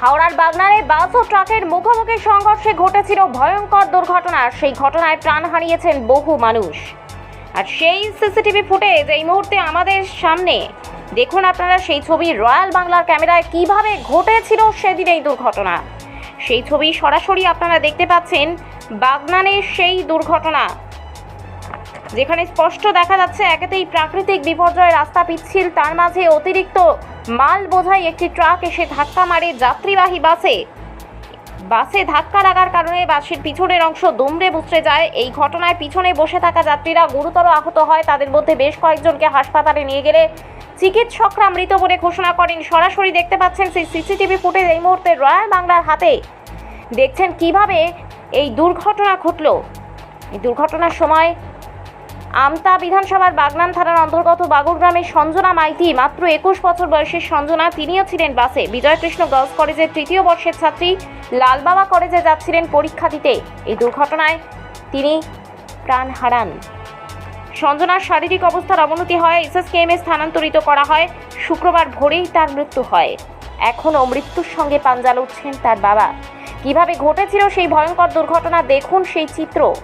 হাওড়ার বাগনারে বাস ও ট্রাকের মুখোমুখি সংঘর্ষে ঘটেছিল ভয়ঙ্কর দুর্ঘটনা। সেই ঘটনায় প্রাণ হারিয়েছেন বহু মানুষ। আর সেই সিসিটিভি ফুটেজ এই মুহূর্তে আমাদের সামনে। দেখুন আপনারা সেই ছবি রয়্যাল বাংলার ক্যামেরায় কীভাবে ঘটেছিল সেদিন এই দুর্ঘটনা। সেই ছবি সরাসরি আপনারা দেখতে পাচ্ছেন বাগনানের সেই দুর্ঘটনা। যেখানে স্পষ্ট দেখা যাচ্ছে একেতেই প্রাকৃতিক বিপর্যয়, রাস্তা পিচ্ছিল। তার মাঝে অতিরিক্ত মাল বোঝাই একটি ট্রাক এসে ধাক্কা মারে যাত্রীবাহী বাসে। বাসে ধাক্কা লাগার কারণে বাসের পিছনের অংশ দুমড়ে মুচড়ে যায়। এই ঘটনায় পিছনে বসে থাকা যাত্রীরা গুরুতর আহত হয়। তাদের মধ্যে বেশ কয়েকজনকে হাসপাতালে নিয়ে গেলে চিকিৎসকরা মৃত বলে ঘোষণা করেন। সরাসরি দেখতে পাচ্ছেন সেই সিসিটিভি ফুটেজ এই মুহূর্তে রয়্যাল বাংলার হাতে। দেখছেন কীভাবে এই দুর্ঘটনা ঘটলো। এই দুর্ঘটনার সময় আমতা বিধানসভার বাগনান থানার অন্তর্গত বাগুড়গ্রামের সঞ্জনা মাইতি মাত্র একুশ বছর বয়সের সঞ্জনা, তিনিও ছিলেন বাসে। বিজয়কৃষ্ণ গার্লস কলেজের তৃতীয় বর্ষের ছাত্রী, লালবাবা কলেজে যাচ্ছিলেন পরীক্ষা দিতে। এই দুর্ঘটনায় তিনি প্রাণ হারান। সঞ্জনার শারীরিক অবস্থার অবনতি হয় এসএসকেএমে স্থানান্তরিত করা হয়। শুক্রবার ভোরেই তার মৃত্যু হয়। এখনও মৃত্যুর সঙ্গে পাঞ্জা লড়ছেন তার বাবা। কীভাবে ঘটেছিল সেই ভয়ঙ্কর দুর্ঘটনা দেখুন সেই চিত্র।